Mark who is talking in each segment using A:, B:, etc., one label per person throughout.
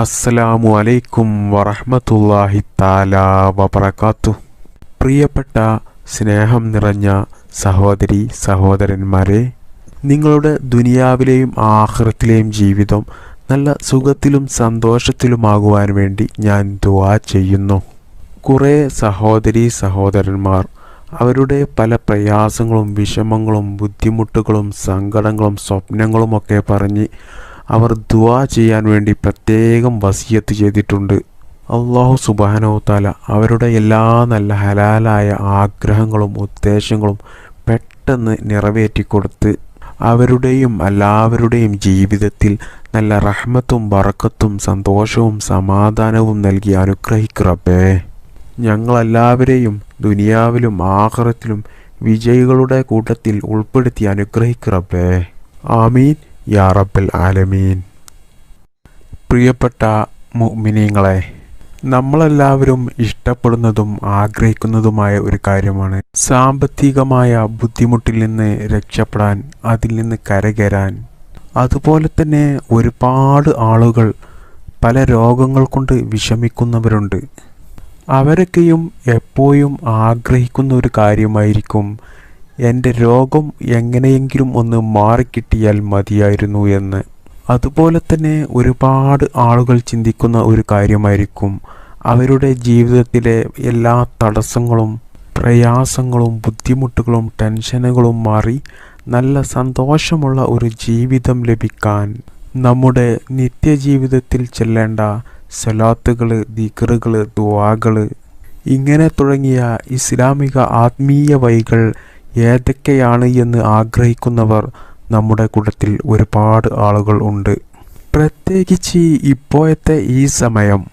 A: അസ്സലാമു അലൈക്കും വറഹ്മത്തുള്ളാഹി താല വബറകാത്തു. പ്രിയപ്പെട്ട സ്നേഹം നിറഞ്ഞ സഹോദരി സഹോദരന്മാരെ നിങ്ങളുടെ ദുനിയാവിലെയും ആഖിറത്തിലെയും ജീവിതം നല്ല സുഖത്തിലും സന്തോഷത്തിലുമാകുവാൻ വേണ്ടി ഞാൻ ദുആ ചെയ്യുന്നു. കുറേ സഹോദരി സഹോദരന്മാർ അവരുടെ പല പ്രയാസങ്ങളും വിഷമങ്ങളും ബുദ്ധിമുട്ടുകളും സങ്കടങ്ങളും സ്വപ്നങ്ങളുമൊക്കെ പറഞ്ഞ് അവർ ദുവാ ചെയ്യാൻ വേണ്ടി പ്രത്യേകം വസിയത്ത് ചെയ്തിട്ടുണ്ട്. അള്ളാഹു സുബാനോ താല അവരുടെ എല്ലാ നല്ല ഹലാലായ ആഗ്രഹങ്ങളും ഉദ്ദേശങ്ങളും പെട്ടെന്ന് നിറവേറ്റിക്കൊടുത്ത് അവരുടെയും എല്ലാവരുടെയും ജീവിതത്തിൽ നല്ല റഹ്മത്തും വറക്കത്തും സന്തോഷവും സമാധാനവും നൽകി അനുഗ്രഹിക്കുറപ്പേ ഞങ്ങളെല്ലാവരെയും ദുനിയാവിലും ആഹ്റത്തിലും വിജയികളുടെ കൂട്ടത്തിൽ ഉൾപ്പെടുത്തി അനുഗ്രഹിക്കുറപ്പേ ആമീൻ. യാ റബ്ബൽ ആലമീൻ. പ്രിയപ്പെട്ട മുഅ്മിനീങ്ങളെ നമ്മളെല്ലാവരും ഇഷ്ടപ്പെടുന്നതും ആഗ്രഹിക്കുന്നതുമായ ഒരു കാര്യമാണ് സാമ്പത്തികമായ ബുദ്ധിമുട്ടിൽ നിന്ന് രക്ഷപ്പെടാൻ അതിൽ നിന്ന് കരകയറാൻ. അതുപോലെ തന്നെ ഒരുപാട് ആളുകൾ പല രോഗങ്ങൾ കൊണ്ട് വിഷമിക്കുന്നവരുണ്ട്. അവരൊക്കെയും എപ്പോഴും ആഗ്രഹിക്കുന്ന ഒരു കാര്യമായിരിക്കും എന്റെ രോഗം എങ്ങനെയെങ്കിലും ഒന്ന് മാറിക്കിട്ടിയാൽ മതിയായിരുന്നു എന്ന്. അതുപോലെ തന്നെ ഒരുപാട് ആളുകൾ ചിന്തിക്കുന്ന ഒരു കാര്യമായിരിക്കും. അവരുടെ ജീവിതത്തിലെ എല്ലാ തടസ്സങ്ങളും പ്രയാസങ്ങളും ബുദ്ധിമുട്ടുകളും ടെൻഷനുകളും മാറി നല്ല സന്തോഷമുള്ള ഒരു ജീവിതം ലഭിക്കാൻ. നമ്മുടെ നിത്യജീവിതത്തിൽ ചെല്ലേണ്ട സലാത്തുകൾ ദിക്കറുകൾ ദുവാകൾ ഇങ്ങനെ തുടങ്ങിയ ഇസ്ലാമിക ആത്മീയ വഴികൾ ഏതൊക്കെയാണ് എന്ന് ആഗ്രഹിക്കുന്നവർ നമ്മുടെ കൂട്ടത്തിൽ ഒരുപാട് ആളുകൾ ഉണ്ട്. പ്രത്യേകിച്ച് ഇപ്പോഴത്തെ ഈ സമയം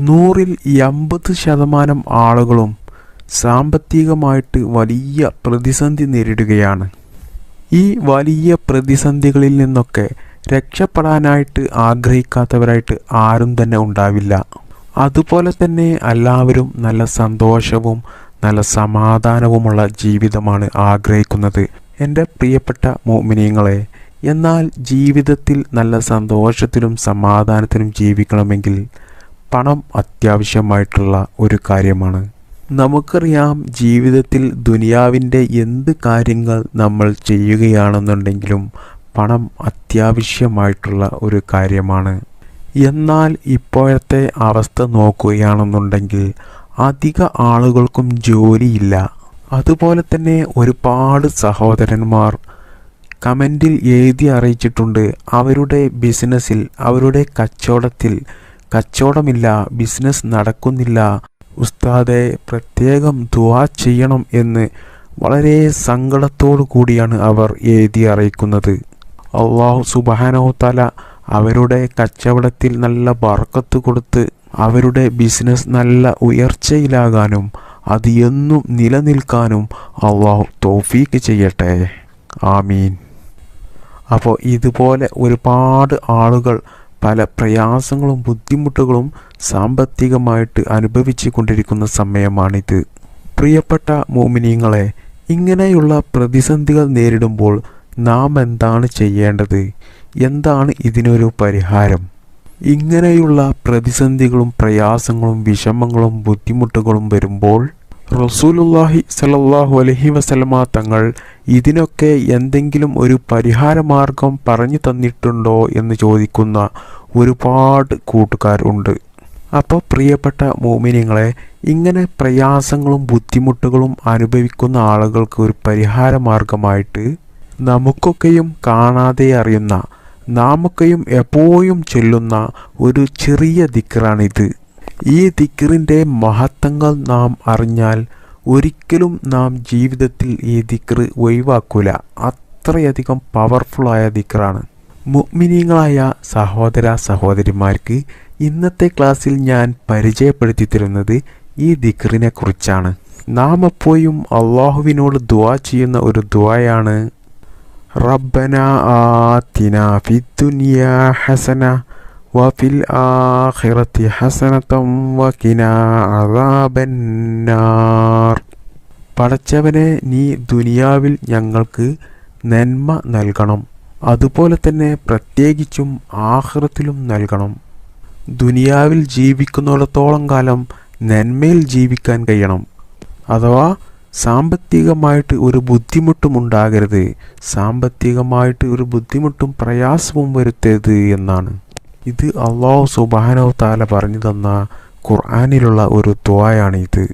A: നൂറിൽ എൺപത് ശതമാനം ആളുകളും സാമ്പത്തികമായിട്ട് വലിയ പ്രതിസന്ധി നേരിടുകയാണ്. ഈ വലിയ പ്രതിസന്ധികളിൽ നിന്നൊക്കെ രക്ഷപ്പെടാനായിട്ട് ആഗ്രഹിക്കാത്തവരായിട്ട് ആരും തന്നെ ഉണ്ടാവില്ല. അതുപോലെ തന്നെ എല്ലാവരും നല്ല സന്തോഷവും നല്ല സമാധാനവുമുള്ള ജീവിതമാണ് ആഗ്രഹിക്കുന്നത്. എന്റെ പ്രിയപ്പെട്ട മോമിനിയങ്ങളെ എന്നാൽ ജീവിതത്തിൽ നല്ല സന്തോഷത്തിലും സമാധാനത്തിലും ജീവിക്കണമെങ്കിൽ പണം അത്യാവശ്യമായിട്ടുള്ള ഒരു കാര്യമാണ്. നമുക്കറിയാം ജീവിതത്തിൽ ദുനിയാവിന്റെ എന്ത് കാര്യങ്ങൾ നമ്മൾ ചെയ്യുകയാണെന്നുണ്ടെങ്കിലും പണം അത്യാവശ്യമായിട്ടുള്ള ഒരു കാര്യമാണ്. എന്നാൽ ഇപ്പോഴത്തെ അവസ്ഥ നോക്കുകയാണെന്നുണ്ടെങ്കിൽ അധിക ആളുകൾക്കും ജോലിയില്ല. അതുപോലെ തന്നെ ഒരുപാട് സഹോദരന്മാർ കമന്റിൽ എഴുതി അറിയിച്ചിട്ടുണ്ട്. അവരുടെ ബിസിനസ്സിൽ അവരുടെ കച്ചവടത്തിൽ കച്ചവടമില്ല ബിസിനസ് നടക്കുന്നില്ല. ഉസ്താദെ പ്രത്യേകം ദുവാ ചെയ്യണം എന്ന് വളരെ സങ്കടത്തോടു കൂടിയാണ് അവർ എഴുതി അറിയിക്കുന്നത്. അള്ളാഹു സുബാനോ തല അവരുടെ കച്ചവടത്തിൽ നല്ല ബർക്കത്ത് കൊടുത്ത് അവരുടെ ബിസിനസ് നല്ല ഉയർച്ചയിലാകാനും അത് എന്നും നിലനിൽക്കാനും അള്ളാഹു തോഫീക്ക് ചെയ്യട്ടെ. ആമീൻ. അപ്പോൾ ഇതുപോലെ ഒരുപാട് ആളുകൾ പല പ്രയാസങ്ങളും ബുദ്ധിമുട്ടുകളും സാമ്പത്തികമായിട്ട് അനുഭവിച്ചു കൊണ്ടിരിക്കുന്ന സമയമാണിത്. പ്രിയപ്പെട്ട മോമിനിയങ്ങളെ ഇങ്ങനെയുള്ള പ്രതിസന്ധികൾ നേരിടുമ്പോൾ നാം എന്താണ് ചെയ്യേണ്ടത്? എന്താണ് ഇതിനൊരു പരിഹാരം? ഇങ്ങനെയുള്ള പ്രതിസന്ധികളും പ്രയാസങ്ങളും വിഷമങ്ങളും ബുദ്ധിമുട്ടുകളും വരുമ്പോൾ റസൂലുല്ലാഹി സലല്ലാഹു അലഹി വസലമ തങ്ങൾ ഇതിനൊക്കെ എന്തെങ്കിലും ഒരു പരിഹാരമാർഗം പറഞ്ഞു തന്നിട്ടുണ്ടോ എന്ന് ചോദിക്കുന്ന ഒരുപാട് കൂട്ടുകാരുണ്ട് അപ്പോൾ പ്രിയപ്പെട്ട മോമിനിയങ്ങളെ ഇങ്ങനെ പ്രയാസങ്ങളും ബുദ്ധിമുട്ടുകളും അനുഭവിക്കുന്ന ആളുകൾക്ക് ഒരു പരിഹാരമാർഗമായിട്ട് നമുക്കൊക്കെയും കാണാതെ അറിയുന്ന നാമൊക്കെയും എപ്പോഴും ചൊല്ലുന്ന ഒരു ചെറിയ ദിക്കറാണിത്. ഈ ദിക്കറിന്റെ മഹത്വങ്ങൾ നാം അറിഞ്ഞാൽ ഒരിക്കലും നാം ജീവിതത്തിൽ ഈ ദിക്കറ് ഒഴിവാക്കൂല. അത്രയധികം പവർഫുള്ളായ ദിക്കറാണ്. മുഗ്മിനീങ്ങളായ സഹോദര സഹോദരിമാർക്ക് ഇന്നത്തെ ക്ലാസ്സിൽ ഞാൻ പരിചയപ്പെടുത്തി തരുന്നത് ഈ ദിക്കറിനെ കുറിച്ചാണ്. നാം എപ്പോഴും അള്ളാഹുവിനോട് ദുവാ ചെയ്യുന്ന ഒരു ദുവായാണ് റബ്ബന الدنيا حسنة وفي الآخرة حسنة وقنا عذاب النار. പടച്ചവനെ നീ ദുനിയാവിൽ ഞങ്ങൾക്ക് നന്മ നൽകണം. അതുപോലെ തന്നെ പ്രത്യേകിച്ചും ആഹൃത്തിലും നൽകണം. ദുനിയാവിൽ ജീവിക്കുന്നിടത്തോളം കാലം നന്മയിൽ ജീവിക്കാൻ കഴിയണം. അഥവാ സാമ്പത്തികമായിട്ട് ഒരു ബുദ്ധിമുട്ടും ഉണ്ടാകരുത്. സാമ്പത്തികമായിട്ട് ഒരു ബുദ്ധിമുട്ടും പ്രയാസവും വരുത്തരുത് എന്നാണ്. ഇത് അള്ളാഹു സുബാനോ താല പറഞ്ഞു തന്ന ഖുർആാനിലുള്ള ഒരു ദ്വായാണ് ഇത്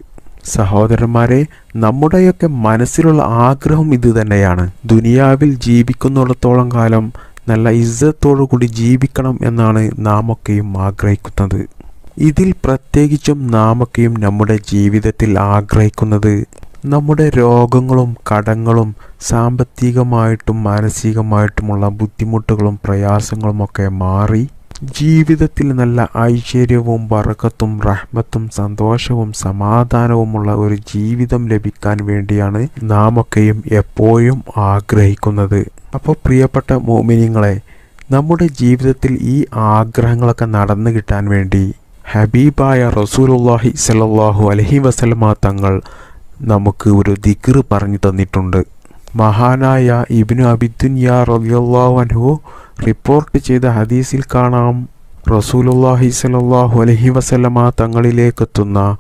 A: സഹോദരന്മാരെ നമ്മുടെയൊക്കെ മനസ്സിലുള്ള ആഗ്രഹം ഇത് തന്നെയാണ്. ദുനിയാവിൽ ജീവിക്കുന്നിടത്തോളം കാലം നല്ല ഇസ്സത്തോടു കൂടി ജീവിക്കണം എന്നാണ് നാമൊക്കെയും ആഗ്രഹിക്കുന്നത്. ഇതിൽ പ്രത്യേകിച്ചും നാമൊക്കെയും നമ്മുടെ ജീവിതത്തിൽ ആഗ്രഹിക്കുന്നത് നമ്മുടെ രോഗങ്ങളും കടങ്ങളും സാമ്പത്തികമായിട്ടും മാനസികമായിട്ടുമുള്ള ബുദ്ധിമുട്ടുകളും പ്രയാസങ്ങളുമൊക്കെ മാറി ജീവിതത്തിൽ നല്ല ഐശ്വര്യവും വറക്കത്തും റഹ്മത്തും സന്തോഷവും സമാധാനവുമുള്ള ഒരു ജീവിതം ലഭിക്കാൻ വേണ്ടിയാണ് നാം ഒക്കെയും എപ്പോഴും ആഗ്രഹിക്കുന്നത്. അപ്പോൾ പ്രിയപ്പെട്ട മോമിനിങ്ങളെ നമ്മുടെ ജീവിതത്തിൽ ഈ ആഗ്രഹങ്ങളൊക്കെ നടന്നു കിട്ടാൻ വേണ്ടി ഹബീബായ റസൂലുല്ലാഹി സലാഹു അലഹി വസലമ തങ്ങൾ നമുക്ക് ഒരു ദിക്ർ പറഞ്ഞു തന്നിട്ടുണ്ട്. മഹാനായ ഇബ്നു യാ റളിയല്ലാഹു അൻഹു റിപ്പോർട്ട് ചെയ്ത ഹദീസിൽ കാണാം. റസൂലുല്ലാഹി സ്വല്ലല്ലാഹു അലഹി വസല്ലമ തങ്ങളിലേക്കെത്തുന്ന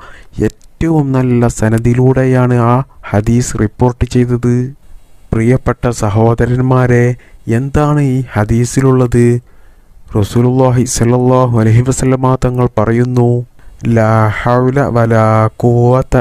A: ഏറ്റവും നല്ല സനദിലൂടെയാണ് ആ ഹദീസ് റിപ്പോർട്ട് ചെയ്തത്. പ്രിയപ്പെട്ട സഹോദരന്മാരെ എന്താണ് ഈ ഹദീസിലുള്ളത്? റസൂലുല്ലാഹി സ്വല്ലല്ലാഹു അലഹി വസല്ലമ തങ്ങൾ പറയുന്നു ലാ ഹൗല വലാ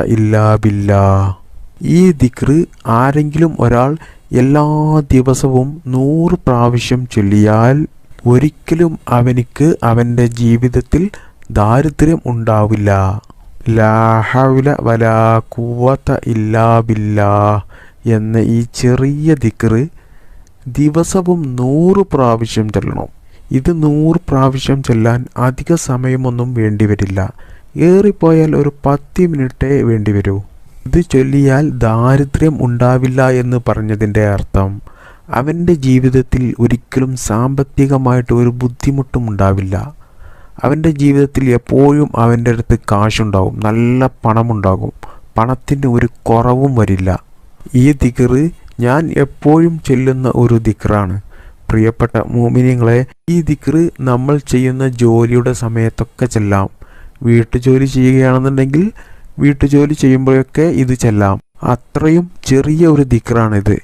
A: ഇല്ലാ ബില്ലാ. ഈ ദിക്റ് ആരെങ്കിലും ഒരാൾ എല്ലാ ദിവസവും നൂറ് പ്രാവശ്യം ചൊല്ലിയാൽ ഒരിക്കലും അവനിക്ക് അവന്റെ ജീവിതത്തിൽ ദാരിദ്ര്യം ഉണ്ടാവില്ല. ലാ ഹൗല വലാ ഖുവത ഇല്ലാ ബില്ലാ എന്ന ഈ ചെറിയ ദിക്റ് ദിവസവും നൂറ് പ്രാവശ്യം ചൊല്ലണം. ഇത് നൂറ് പ്രാവശ്യം ചെല്ലാൻ അധിക സമയമൊന്നും വേണ്ടിവരില്ല. ഏറിപ്പോയാൽ ഒരു പത്ത് മിനിറ്റേ വേണ്ടിവരൂ. ഇത് ചൊല്ലിയാൽ ദാരിദ്ര്യം ഉണ്ടാവില്ല എന്ന് പറഞ്ഞതിന്റെ അർത്ഥം. അവന്റെ ജീവിതത്തിൽ ഒരിക്കലും സാമ്പത്തികമായിട്ട് ഒരു ബുദ്ധിമുട്ടും ഉണ്ടാവില്ല. അവന്റെ ജീവിതത്തിൽ എപ്പോഴും അവന്റെ അടുത്ത് കാശുണ്ടാവും നല്ല പണമുണ്ടാകും പണത്തിന് ഒരു കുറവും വരില്ല. ഈ ദിക്കറ് ഞാൻ എപ്പോഴും ചെല്ലുന്ന ഒരു ദിക്റാണ് പ്രിയപ്പെട്ട മോമിനിയങ്ങളെ ഈ ദിക്റ് നമ്മൾ ചെയ്യുന്ന ജോലിയുടെ സമയത്തൊക്കെ ചെല്ലാം. വീട്ടുജോലി ചെയ്യുകയാണെന്നുണ്ടെങ്കിൽ വീട്ടുജോലി ചെയ്യുമ്പോഴൊക്കെ ഇത് ചെല്ലാം. അത്രയും ചെറിയ ഒരു ദിക്റാണിത്.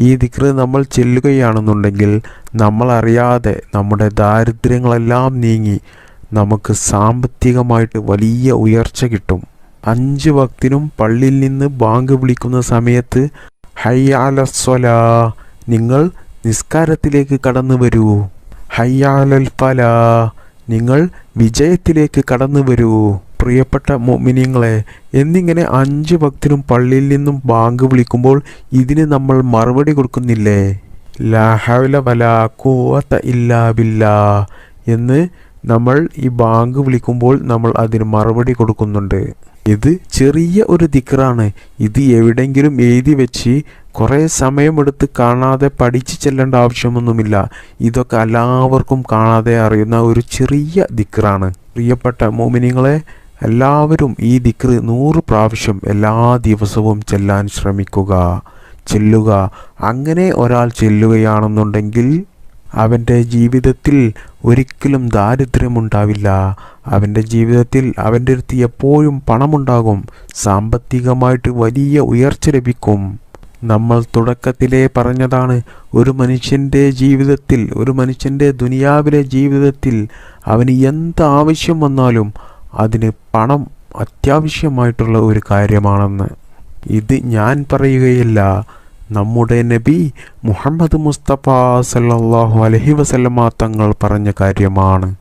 A: ഈ ദിക്റ് നമ്മൾ ചെല്ലുകയാണെന്നുണ്ടെങ്കിൽ നമ്മൾ അറിയാതെ നമ്മുടെ ദാരിദ്ര്യങ്ങളെല്ലാം നീങ്ങി നമുക്ക് സാമ്പത്തികമായിട്ട് വലിയ ഉയർച്ച കിട്ടും. അഞ്ച് ഭക്തിനും പള്ളിയിൽ നിന്ന് ബാങ്ക് വിളിക്കുന്ന സമയത്ത് ഹയ്യാലസ്വല നിങ്ങൾ നിസ്കാരത്തിലേക്ക് കടന്നു വരൂ. ഹയ്യാലൽ നിങ്ങൾ വിജയത്തിലേക്ക് കടന്നു വരൂ. പ്രിയപ്പെട്ട മിനിങ്ങളെ എന്നിങ്ങനെ അഞ്ച് ഭക്തരും പള്ളിയിൽ നിന്നും ബാങ്ക് വിളിക്കുമ്പോൾ ഇതിന് നമ്മൾ മറുപടി കൊടുക്കുന്നില്ലേ? ലാഹവല വല കൂവത്ത ഖുവത ഇല്ലാ ബില്ലാ. എന്ന് നമ്മൾ ഈ ബാങ്ക് വിളിക്കുമ്പോൾ നമ്മൾ അതിന് മറുപടി കൊടുക്കുന്നുണ്ട്. ഇത് ചെറിയ ഒരു ദിക്റാണ്. ഇത് എവിടെങ്കിലും എഴുതി വെച്ച് കുറേ സമയമെടുത്ത് കാണാതെ പഠിച്ചു ചെല്ലേണ്ട ആവശ്യമൊന്നുമില്ല. ഇതൊക്കെ എല്ലാവർക്കും കാണാതെ അറിയുന്ന ഒരു ചെറിയ ദിക്റാണ്. പ്രിയപ്പെട്ട മോമിനിങ്ങളെ എല്ലാവരും ഈ ദിക്റ് നൂറ് പ്രാവശ്യം എല്ലാ ദിവസവും ചെല്ലാൻ ശ്രമിക്കുക ചെല്ലുക. അങ്ങനെ ഒരാൾ ചെല്ലുകയാണെന്നുണ്ടെങ്കിൽ അവന്റെ ജീവിതത്തിൽ ഒരിക്കലും ദാരിദ്ര്യമുണ്ടാവില്ല. അവന്റെ ജീവിതത്തിൽ അവന്റെ അടുത്ത് എപ്പോഴും പണമുണ്ടാകും. സാമ്പത്തികമായിട്ട് വലിയ ഉയർച്ച ലഭിക്കും. നമ്മൾ തുടക്കത്തിലേ പറഞ്ഞതാണ് ഒരു മനുഷ്യന്റെ ജീവിതത്തിൽ ഒരു മനുഷ്യന്റെ ദുനിയാവിലെ ജീവിതത്തിൽ അവന് എന്ത് ആവശ്യം വന്നാലും അതിന് പണം അത്യാവശ്യമായിട്ടുള്ള ഒരു കാര്യമാണെന്ന്. ഇത് ഞാൻ പറയുകയില്ല നമ്മുടെ നബി മുഹമ്മദ് മുസ്തഫ സല്ലാഹു അലഹി വസല്ലമ തങ്ങൾ പറഞ്ഞ കാര്യമാണ്.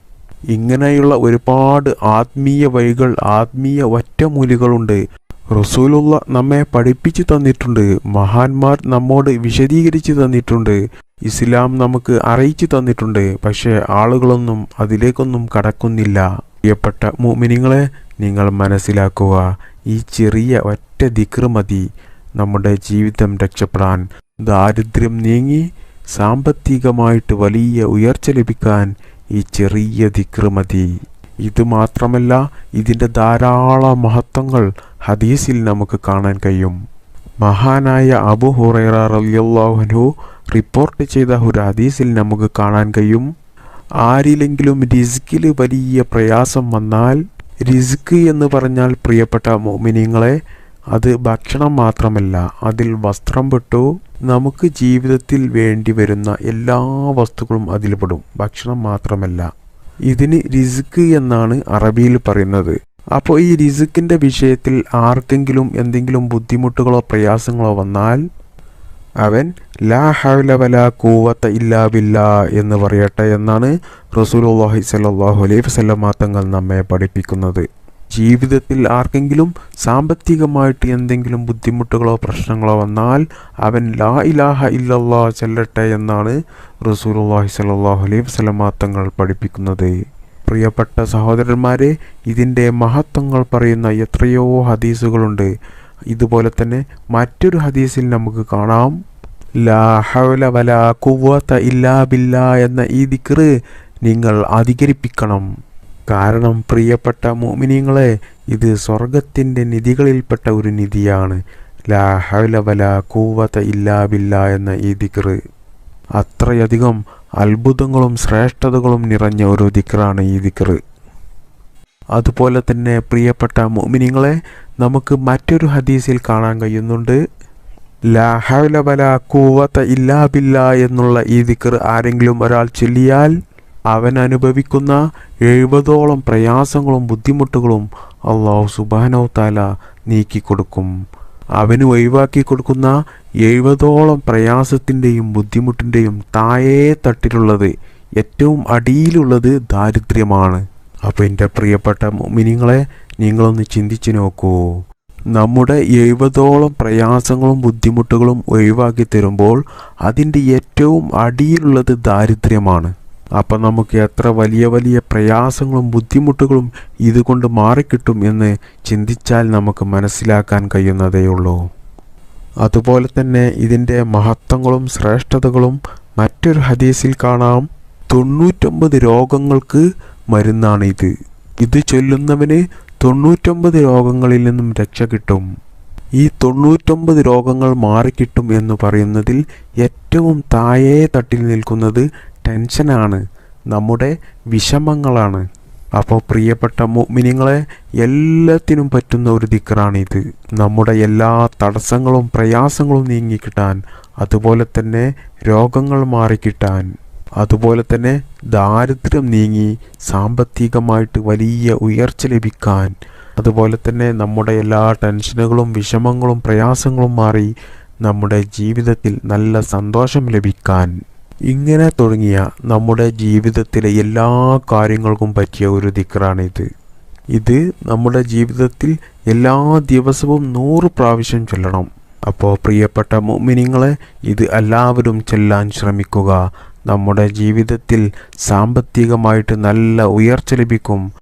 A: ഇങ്ങനെയുള്ള ഒരുപാട് ആത്മീയ വഴികൾ ആത്മീയ ഒറ്റമൂലികളുണ്ട്. റസൂലുള്ള നമ്മെ പഠിപ്പിച്ചു തന്നിട്ടുണ്ട്. മഹാന്മാർ നമ്മോട് വിശദീകരിച്ചു തന്നിട്ടുണ്ട്. ഇസ്ലാം നമുക്ക് അറിയിച്ചു തന്നിട്ടുണ്ട്. പക്ഷേ ആളുകളൊന്നും അതിലേക്കൊന്നും കടക്കുന്നില്ല. പ്രിയപ്പെട്ട മുമിനിങ്ങളെ നിങ്ങൾ മനസ്സിലാക്കുക. ഈ ചെറിയ ഒറ്റ ദിക്ർ മതി. നമ്മുടെ ജീവിതം രക്ഷപ്പെടാൻ ദാരിദ്ര്യം നീങ്ങി സാമ്പത്തികമായിട്ട് വലിയ ഉയർച്ച ലഭിക്കാൻ ഈ ചെറിയ ദിക്ർ മതി. ഇത് മാത്രമല്ല ഇതിന്റെ ധാരാളം മഹത്വങ്ങൾ ഹദീസിൽ നമുക്ക് കാണാൻ കഴിയും. മഹാനായ അബു ഹുറൈറ റളിയല്ലാഹു അൻഹു റിപ്പോർട്ട് ചെയ്ത ഒരു ഹദീസിൽ നമുക്ക് കാണാൻ കഴിയും. ആരിലെങ്കിലും റിസ്കിൽ വലിയ പ്രയാസം വന്നാൽ റിസ്ക് എന്ന് പറഞ്ഞാൽ പ്രിയപ്പെട്ട മോമിനിങ്ങളെ അത് ഭക്ഷണം മാത്രമല്ല അതിൽ വസ്ത്രം പെട്ടു. നമുക്ക് ജീവിതത്തിൽ വേണ്ടി വരുന്ന എല്ലാ വസ്തുക്കളും അതിൽ പെടും. ഭക്ഷണം മാത്രമല്ല. ഇതിന് റിസ്ക് എന്നാണ് അറബിയിൽ പറയുന്നത്. അപ്പോൾ ഈ റിസ്ക്കിന്റെ വിഷയത്തിൽ ആർക്കെങ്കിലും എന്തെങ്കിലും ബുദ്ധിമുട്ടുകളോ പ്രയാസങ്ങളോ വന്നാൽ അവൻ ലാ ഹൗല കൂവത്ത ഇല്ലാ ബില്ലാ എന്ന് പറയട്ടെ എന്നാണ് റസൂലുള്ളാഹി സ്വല്ലല്ലാഹു അലൈഹി വസല്ലം തങ്ങൾ നമ്മെ പഠിപ്പിക്കുന്നത്. ജീവിതത്തിൽ ആർക്കെങ്കിലും സാമ്പത്തികമായിട്ട് എന്തെങ്കിലും ബുദ്ധിമുട്ടുകളോ പ്രശ്നങ്ങളോ വന്നാൽ അവൻ ലാ ഇലാഹ ഇല്ലല്ലാ ചെല്ലട്ടെ എന്നാണ് റസൂലുള്ളാഹി സ്വല്ലല്ലാഹു അലൈഹി വസല്ലമ തങ്ങൾ പഠിപ്പിക്കുന്നത്. പ്രിയപ്പെട്ട സഹോദരന്മാരെ ഇതിന്റെ മഹത്വങ്ങൾ പറയുന്ന എത്രയോ ഹദീസുകളുണ്ട്. ഇതുപോലെ തന്നെ മറ്റൊരു ഹദീസിൽ നമുക്ക് കാണാം. ലാ ഹൗല വലാ കുവ്വത ഇല്ലാ ബില്ലാ എന്ന ഈ ദിക്റ് നിങ്ങൾ അധികരിപ്പിക്കണം. കാരണം പ്രിയപ്പെട്ട മോമിനിയങ്ങളെ ഇത് സ്വർഗത്തിന്റെ നിധികളിൽപ്പെട്ട ഒരു നിധിയാണ്. ലാ കൂവത ഇല്ലാ എന്ന ഈ ദിക്റ്. അത്രയധികം അത്ഭുതങ്ങളും ശ്രേഷ്ഠതകളും നിറഞ്ഞ ഒരു ദിക്റാണ് ഈ ദിക്റ്. അതുപോലെ തന്നെ പ്രിയപ്പെട്ട മോമിനിങ്ങളെ നമുക്ക് മറ്റൊരു ഹദീസിൽ കാണാൻ കഴിയുന്നുണ്ട്. ലാ കൂവത്ത ഇല്ലാ എന്നുള്ള ഈ ദിക്ർ ആരെങ്കിലും ഒരാൾ ചൊല്ലിയാൽ അവൻ അനുഭവിക്കുന്ന എഴുപതോളം പ്രയാസങ്ങളും ബുദ്ധിമുട്ടുകളും അള്ളാഹു സുബാനോ താല നീക്കിക്കൊടുക്കും. അവന് ഒഴിവാക്കി കൊടുക്കുന്ന എഴുപതോളം പ്രയാസത്തിന്റെയും ബുദ്ധിമുട്ടിന്റെയും താഴേ തട്ടിലുള്ളത് ഏറ്റവും അടിയിലുള്ളത് ദാരിദ്ര്യമാണ്. അപ്പോൾ എന്റെ പ്രിയപ്പെട്ട മിനിങ്ങളെ നിങ്ങളൊന്ന് ചിന്തിച്ചു നോക്കൂ. നമ്മുടെ എഴുപതോളം പ്രയാസങ്ങളും ബുദ്ധിമുട്ടുകളും ഒഴിവാക്കി തരുമ്പോൾ അതിന്റെ ഏറ്റവും അടിയിലുള്ളത് ദാരിദ്ര്യമാണ്. അപ്പം നമുക്ക് എത്ര വലിയ വലിയ പ്രയാസങ്ങളും ബുദ്ധിമുട്ടുകളും ഇതുകൊണ്ട് മാറിക്കിട്ടും എന്ന് ചിന്തിച്ചാൽ നമുക്ക് മനസ്സിലാക്കാൻ കഴിയുന്നതേയുള്ളൂ അതുപോലെ തന്നെ ഇതിന്റെ മഹത്വങ്ങളും ശ്രേഷ്ഠതകളും മറ്റൊരു ഹദീസിൽ കാണാം. തൊണ്ണൂറ്റൊമ്പത് രോഗങ്ങൾക്ക് മരുന്നാണ് ഇത്. ഇത് ചൊല്ലുന്നവന് തൊണ്ണൂറ്റൊമ്പത് രോഗങ്ങളിൽ നിന്നും രക്ഷ കിട്ടും. ഈ തൊണ്ണൂറ്റൊമ്പത് രോഗങ്ങൾ മാറിക്കിട്ടും എന്ന് പറയുന്നതിൽ ഏറ്റവും താഴേ തട്ടിൽ നിൽക്കുന്നത് ടെൻഷനാണ്. നമ്മുടെ വിഷമങ്ങളാണ്. അപ്പോൾ പ്രിയപ്പെട്ട മിനിങ്ങളെ എല്ലാത്തിനും പറ്റുന്ന ഒരു ദിക്കറാണിത് നമ്മുടെ എല്ലാ തടസ്സങ്ങളും പ്രയാസങ്ങളും നീങ്ങിക്കിട്ടാൻ അതുപോലെ തന്നെ രോഗങ്ങൾ മാറിക്കിട്ടാൻ അതുപോലെ തന്നെ ദാരിദ്ര്യം നീങ്ങി സാമ്പത്തികമായിട്ട് വലിയ ഉയർച്ച ലഭിക്കാൻ അതുപോലെ തന്നെ നമ്മുടെ എല്ലാ ടെൻഷനുകളും വിഷമങ്ങളും പ്രയാസങ്ങളും മാറി നമ്മുടെ ജീവിതത്തിൽ നല്ല സന്തോഷം ലഭിക്കാൻ. ഇങ്ങനെ തുടങ്ങിയ നമ്മുടെ ജീവിതത്തിലെ എല്ലാ കാര്യങ്ങൾക്കും പറ്റിയ ഒരു ദിക്റാണിത്. ഇത് നമ്മുടെ ജീവിതത്തിൽ എല്ലാ ദിവസവും നൂറ് പ്രാവശ്യം ചൊല്ലണം. അപ്പോൾ പ്രിയപ്പെട്ട മോമിനിങ്ങളെ ഇത് എല്ലാവരും ചെല്ലാൻ ശ്രമിക്കുക. നമ്മുടെ ജീവിതത്തിൽ സാമ്പത്തികമായിട്ട് നല്ല ഉയർച്ച ലഭിക്കും.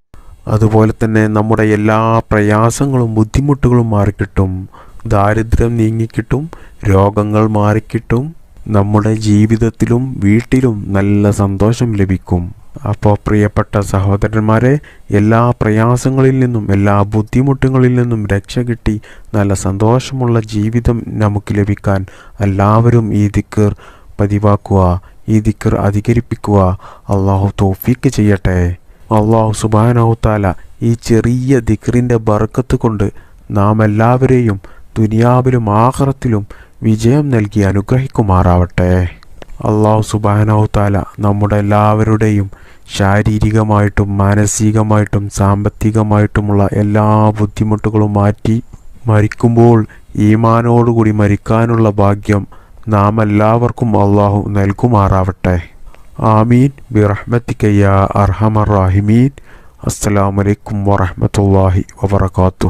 A: അതുപോലെ തന്നെ നമ്മുടെ എല്ലാ പ്രയാസങ്ങളും ബുദ്ധിമുട്ടുകളും മാറിക്കിട്ടും. ദാരിദ്ര്യം നീങ്ങിക്കിട്ടും. രോഗങ്ങൾ മാറിക്കിട്ടും. നമ്മുടെ ജീവിതത്തിലും വീട്ടിലും നല്ല സന്തോഷം ലഭിക്കും. അപ്പോൾ പ്രിയപ്പെട്ട സഹോദരന്മാരെ എല്ലാ പ്രയാസങ്ങളിൽ നിന്നും എല്ലാ ബുദ്ധിമുട്ടുകളിൽ നിന്നും രക്ഷ കിട്ടി നല്ല സന്തോഷമുള്ള ജീവിതം നമുക്ക് ലഭിക്കാൻ എല്ലാവരും ഈ ദിക്കർ പതിവാക്കുക ഈ ദിക്കർ അധികരിപ്പിക്കുക. അള്ളാഹു തോഫീക്ക് ചെയ്യട്ടെ. അള്ളാഹു സുബാനഹുത്താല ഈ ചെറിയ ദിക്കറിന്റെ ബർക്കത്ത് കൊണ്ട് നാം എല്ലാവരെയും ദുനിയാവിലും ആഹ്റത്തിലും വിജയം നൽകി അനുഗ്രഹിക്കുമാറാവട്ടെ. അള്ളാഹു സുബാനഹുത്താല നമ്മുടെ എല്ലാവരുടെയും ശാരീരികമായിട്ടും മാനസികമായിട്ടും സാമ്പത്തികമായിട്ടുമുള്ള എല്ലാ ബുദ്ധിമുട്ടുകളും മാറ്റി മരിക്കുമ്പോൾ ഈമാനോടുകൂടി മരിക്കാനുള്ള ഭാഗ്യം നാം എല്ലാവർക്കും അള്ളാഹു നൽകുമാറാവട്ടെ. ആമീൻ. ബിറഹ്മത്തിക്കയ്യ അർഹമർ റാഹിമീൻ. അസ്സലാമലൈക്കും വറഹമത്തല്ലാഹി വബർക്കാത്തു